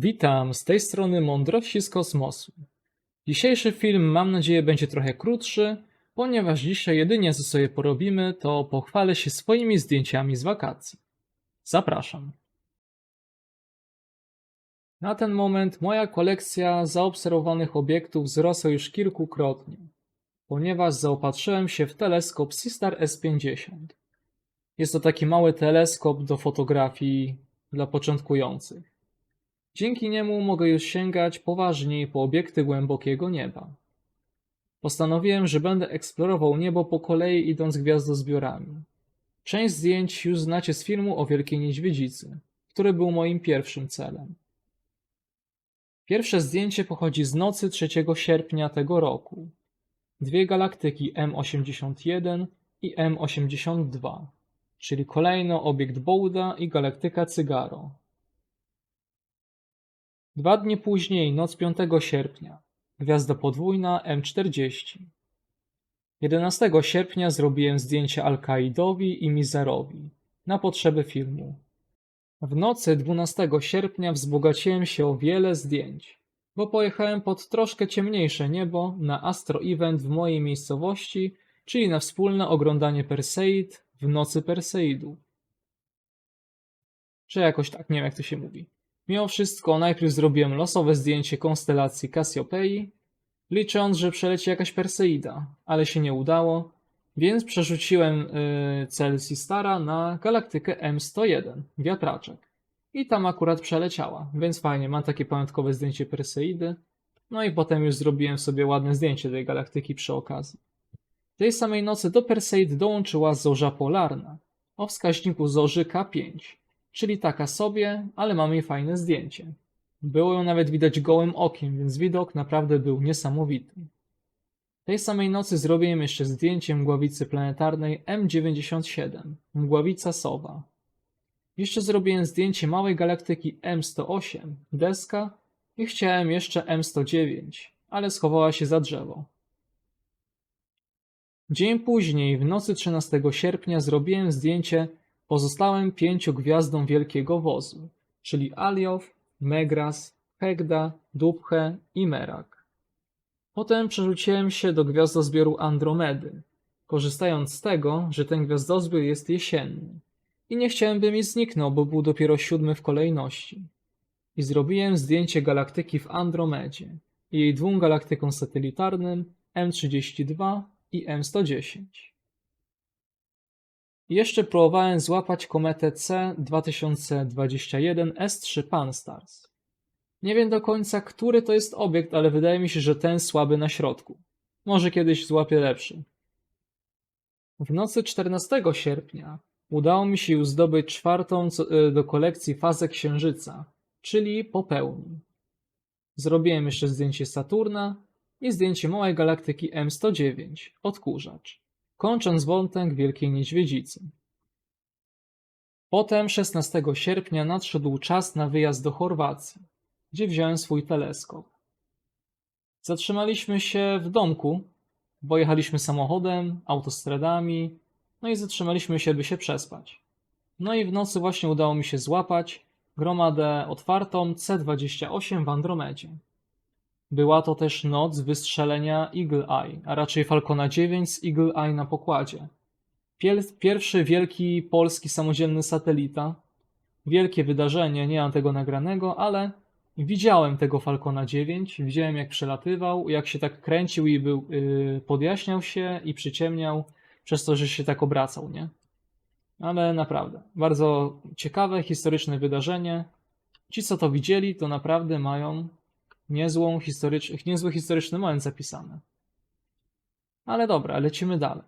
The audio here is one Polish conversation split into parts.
Witam, z tej strony Mądrości z Kosmosu. Dzisiejszy film mam nadzieję będzie trochę krótszy, ponieważ dzisiaj jedynie co sobie porobimy to pochwalę się swoimi zdjęciami z wakacji. Zapraszam. Na ten moment moja kolekcja zaobserwowanych obiektów wzrosła już kilkukrotnie, ponieważ zaopatrzyłem się w teleskop Sistar S50. Jest to taki mały teleskop do fotografii dla początkujących. Dzięki niemu mogę już sięgać poważniej po obiekty głębokiego nieba. Postanowiłem, że będę eksplorował niebo po kolei idąc gwiazdozbiorami. Część zdjęć już znacie z filmu o Wielkiej Niedźwiedzicy, który był moim pierwszym celem. Pierwsze zdjęcie pochodzi z nocy 3 sierpnia tego roku. Dwie galaktyki M81 i M82, czyli kolejno obiekt Bouda i galaktyka Cygaro. Dwa dni później, noc 5 sierpnia, gwiazda podwójna M40. 11 sierpnia zrobiłem zdjęcia Al-Kaidowi i Mizarowi na potrzeby filmu. W nocy 12 sierpnia wzbogaciłem się o wiele zdjęć, bo pojechałem pod troszkę ciemniejsze niebo na Astro Event w mojej miejscowości, czyli na wspólne oglądanie Perseid w nocy Perseidów. Czy jakoś tak, nie wiem jak to się mówi. Mimo wszystko najpierw zrobiłem losowe zdjęcie konstelacji Cassiopeii, licząc, że przeleci jakaś Perseida, ale się nie udało, więc przerzuciłem y, cel Sistara na galaktykę M101, wiatraczek. I tam akurat przeleciała, więc fajnie, mam takie pamiątkowe zdjęcie Perseidy. No i potem już zrobiłem sobie ładne zdjęcie tej galaktyki przy okazji. Tej samej nocy do Perseid dołączyła zorza polarna o wskaźniku zorzy K5, czyli taka sobie, ale mamy jej fajne zdjęcie. Było ją nawet widać gołym okiem, więc widok naprawdę był niesamowity. Tej samej nocy zrobiłem jeszcze zdjęcie mgławicy planetarnej M97, mgławica Sowa. Jeszcze zrobiłem zdjęcie małej galaktyki M108, deska i chciałem jeszcze M109, ale schowała się za drzewo. Dzień później, w nocy 13 sierpnia, zrobiłem zdjęcie pozostałym pięciu gwiazdom Wielkiego Wozu, czyli Aliow, Megras, Hegda, Dubhe i Merak. Potem przerzuciłem się do gwiazdozbioru Andromedy, korzystając z tego, że ten gwiazdozbiór jest jesienny i nie chciałem, by mi zniknął, bo był dopiero siódmy w kolejności. I zrobiłem zdjęcie galaktyki w Andromedzie i jej dwóm galaktykom satelitarnym M32 i M110. Jeszcze próbowałem złapać kometę C2021 S3 Pan-STARRS. Nie wiem do końca, który to jest obiekt, ale wydaje mi się, że ten słaby na środku. Może kiedyś złapię lepszy. W nocy 14 sierpnia udało mi się już zdobyć czwartą y, do kolekcji fazę Księżyca, czyli po pełni. Zrobiłem jeszcze zdjęcie Saturna i zdjęcie małej galaktyki M109, odkurzacz, kończąc wątek Wielkiej Niedźwiedzicy. Potem 16 sierpnia nadszedł czas na wyjazd do Chorwacji, gdzie wziąłem swój teleskop. Zatrzymaliśmy się w domku, bo jechaliśmy samochodem, autostradami, no i zatrzymaliśmy się, by się przespać. No i w nocy właśnie udało mi się złapać gromadę otwartą C28 w Andromedzie. Była to też noc wystrzelenia Eagle Eye, a raczej Falcona 9 z Eagle Eye na pokładzie. Pierwszy wielki polski samodzielny satelita. Wielkie wydarzenie, nie mam tego nagranego, ale widziałem tego Falcona 9, widziałem jak przelatywał, jak się tak kręcił i był, yy, podjaśniał się i przyciemniał przez to, że się tak obracał, nie? Ale naprawdę, bardzo ciekawe, historyczne wydarzenie. Ci, co to widzieli, to naprawdę mają niezłą historycz... niezły historyczny moment zapisany. Ale dobra, lecimy dalej.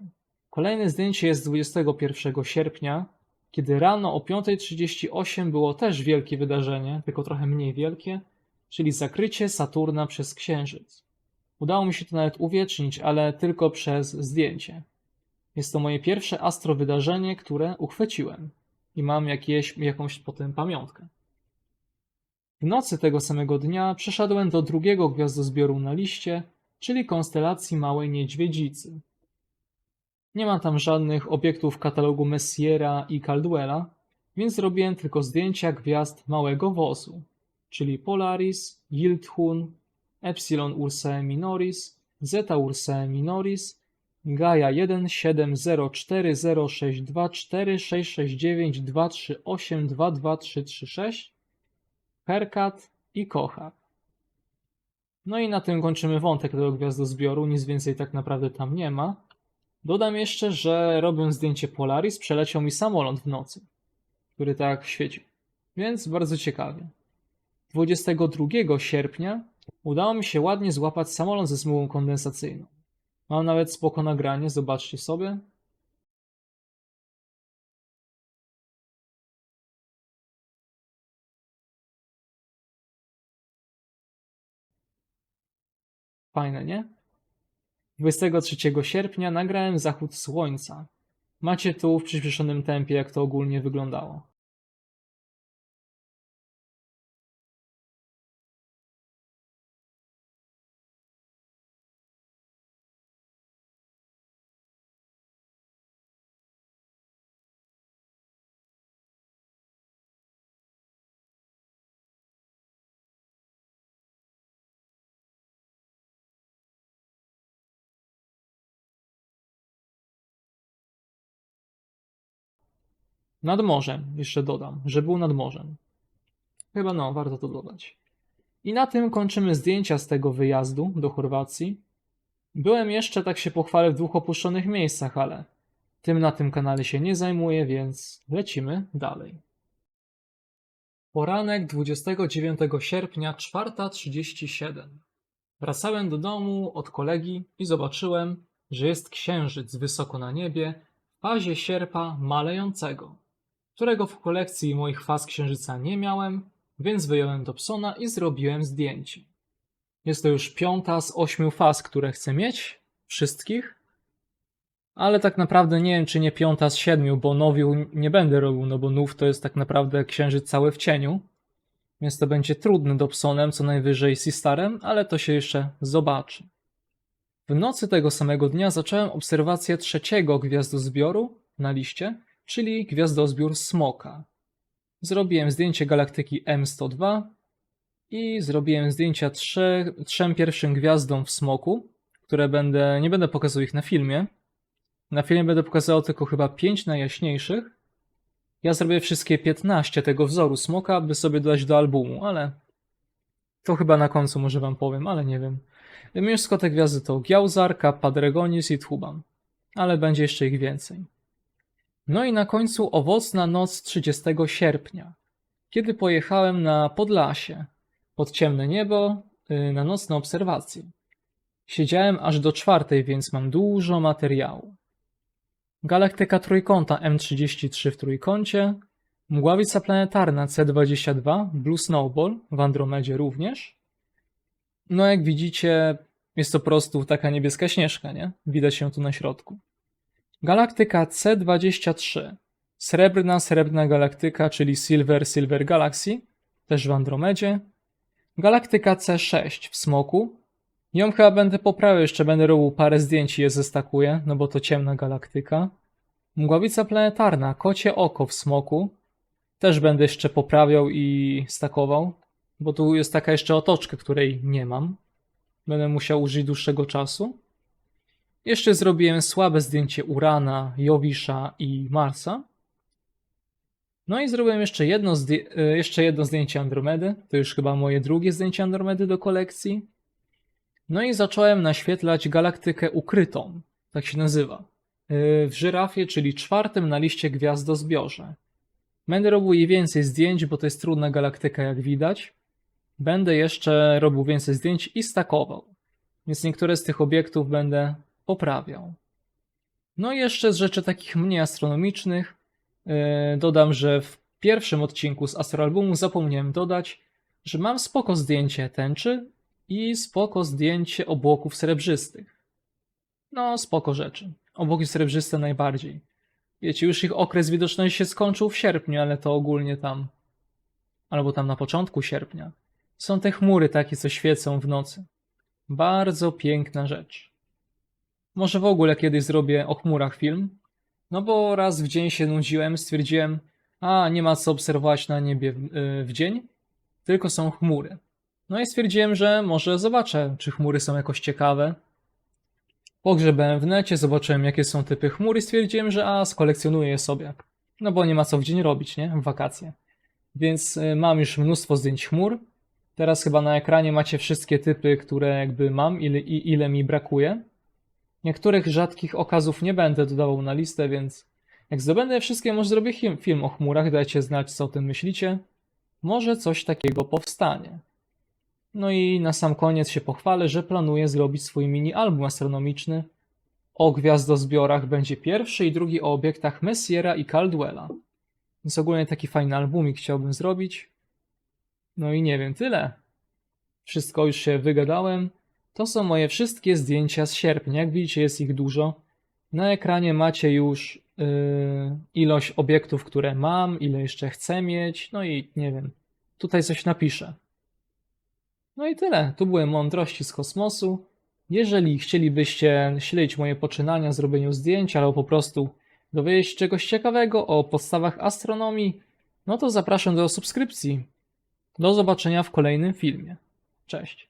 Kolejne zdjęcie jest z 21 sierpnia, kiedy rano o 5.38 było też wielkie wydarzenie, tylko trochę mniej wielkie, czyli zakrycie Saturna przez Księżyc. Udało mi się to nawet uwiecznić, ale tylko przez zdjęcie. Jest to moje pierwsze astro wydarzenie, które uchwyciłem i mam jakieś, jakąś potem pamiątkę. W nocy tego samego dnia przeszedłem do drugiego gwiazdozbioru na liście, czyli konstelacji Małej Niedźwiedzicy. Nie ma tam żadnych obiektów katalogu Messiera i Caldwella, więc zrobiłem tylko zdjęcia gwiazd Małego Wozu. czyli Polaris, Yildhun, Epsilon Ursae Minoris, Zeta Ursae Minoris, Gaia 17040624669238238223336, Perkat i Kochar. No i na tym kończymy wątek tego gwiazdozbioru, nic więcej tak naprawdę tam nie ma. Dodam jeszcze, że robiąc zdjęcie Polaris przeleciał mi samolot w nocy, który tak świecił. Więc bardzo ciekawie. 22 sierpnia udało mi się ładnie złapać samolot ze smugą kondensacyjną. Mam nawet spoko nagranie, zobaczcie sobie. Fajne, nie? 23 sierpnia nagrałem zachód słońca. Macie tu w przyspieszonym tempie, jak to ogólnie wyglądało. Nad morzem, jeszcze dodam, że był nad morzem. Chyba no, warto to dodać. I na tym kończymy zdjęcia z tego wyjazdu do Chorwacji. Byłem jeszcze, tak się pochwalę, w dwóch opuszczonych miejscach, ale tym na tym kanale się nie zajmuję, więc lecimy dalej. Poranek 29 sierpnia, 4.37. Wracałem do domu od kolegi i zobaczyłem, że jest księżyc wysoko na niebie w fazie sierpa malejącego, którego w kolekcji moich faz księżyca nie miałem, więc wyjąłem Dobsona i zrobiłem zdjęcie. Jest to już piąta z ośmiu faz, które chcę mieć, wszystkich, ale tak naprawdę nie wiem, czy nie piąta z siedmiu, bo nowiu nie będę robił, no bo nów to jest tak naprawdę księżyc cały w cieniu, więc to będzie trudne Dobsonem, co najwyżej Sistarem, ale to się jeszcze zobaczy. W nocy tego samego dnia zacząłem obserwację trzeciego gwiazdozbioru na liście, czyli gwiazdozbiór Smoka. Zrobiłem zdjęcie galaktyki M102 i zrobiłem zdjęcia trzech, trzem pierwszym gwiazdom w Smoku, które będę, nie będę pokazał ich na filmie. Na filmie będę pokazał tylko chyba 5 najjaśniejszych. Ja zrobię wszystkie 15 tego wzoru Smoka, by sobie dodać do albumu, ale to chyba na końcu może wam powiem, ale nie wiem. Mieszko te gwiazdy to Giauzar, Kappa Dragonis i Tchuban, ale będzie jeszcze ich więcej. No i na końcu owocna noc 30 sierpnia, kiedy pojechałem na Podlasie, pod ciemne niebo, y, na nocne obserwacje. Siedziałem aż do czwartej, więc mam dużo materiału. Galaktyka trójkąta M33 w trójkącie, mgławica planetarna C22, Blue Snowball w Andromedzie również. No jak widzicie, jest to po prostu taka niebieska śnieżka, nie? Widać się tu na środku. Galaktyka C23. Srebrna, srebrna galaktyka, czyli Silver, Silver Galaxy, też w Andromedzie. Galaktyka C6 w Smoku. Ją chyba będę poprawiał, jeszcze będę robił parę zdjęć i je zestakuję, no bo to ciemna galaktyka. Mgławica planetarna, kocie oko w Smoku. Też będę jeszcze poprawiał i stakował, bo tu jest taka jeszcze otoczka, której nie mam. Będę musiał użyć dłuższego czasu. Jeszcze zrobiłem słabe zdjęcie Urana, Jowisza i Marsa. No i zrobiłem jeszcze jedno, e, jeszcze jedno zdjęcie Andromedy. To już chyba moje drugie zdjęcie Andromedy do kolekcji. No i zacząłem naświetlać galaktykę ukrytą. Tak się nazywa. E, W żyrafie, czyli czwartym na liście gwiazdozbiorze. Będę robił jej więcej zdjęć, bo to jest trudna galaktyka, jak widać. Będę jeszcze robił więcej zdjęć i stakował. Więc niektóre z tych obiektów będę poprawiał. No i jeszcze z rzeczy takich mniej astronomicznych yy, dodam, że w pierwszym odcinku z Astroalbumu zapomniałem dodać, że mam spoko zdjęcie tęczy i spoko zdjęcie obłoków srebrzystych. No, spoko rzeczy. Obłoki srebrzyste najbardziej. Wiecie, już ich okres widoczności się skończył w sierpniu, ale to ogólnie tam, albo tam na początku sierpnia. Są te chmury takie, co świecą w nocy. Bardzo piękna rzecz. Może w ogóle kiedyś zrobię o chmurach film. No bo raz w dzień się nudziłem, stwierdziłem, a nie ma co obserwować na niebie w, yy, w dzień, tylko są chmury. No i stwierdziłem, że może zobaczę, czy chmury są jakoś ciekawe. Pogrzebałem w necie, zobaczyłem jakie są typy chmur i stwierdziłem, że a, skolekcjonuję je sobie. No bo nie ma co w dzień robić, nie? W wakacje. Więc y, mam już mnóstwo zdjęć chmur. Teraz chyba na ekranie macie wszystkie typy, które jakby mam i ile mi brakuje. Niektórych rzadkich okazów nie będę dodawał na listę, więc jak zdobędę je wszystkie, może zrobię film- o chmurach, dajcie znać co o tym myślicie. Może coś takiego powstanie. No i na sam koniec się pochwalę, że planuję zrobić swój mini album astronomiczny. O gwiazdozbiorach będzie pierwszy i drugi o obiektach Messiera i Caldwella. Więc ogólnie taki fajny albumik chciałbym zrobić. No i nie wiem, tyle. Wszystko już się wygadałem. To są moje wszystkie zdjęcia z sierpnia. Jak widzicie, jest ich dużo. Na ekranie macie już yy, ilość obiektów, które mam, ile jeszcze chcę mieć. No i nie wiem, tutaj coś napiszę. No i tyle. Tu były mądrości z kosmosu. Jeżeli chcielibyście śledzić moje poczynania, zrobieniu zdjęć, albo po prostu dowiedzieć się czegoś ciekawego o podstawach astronomii, no to zapraszam do subskrypcji. Do zobaczenia w kolejnym filmie. Cześć.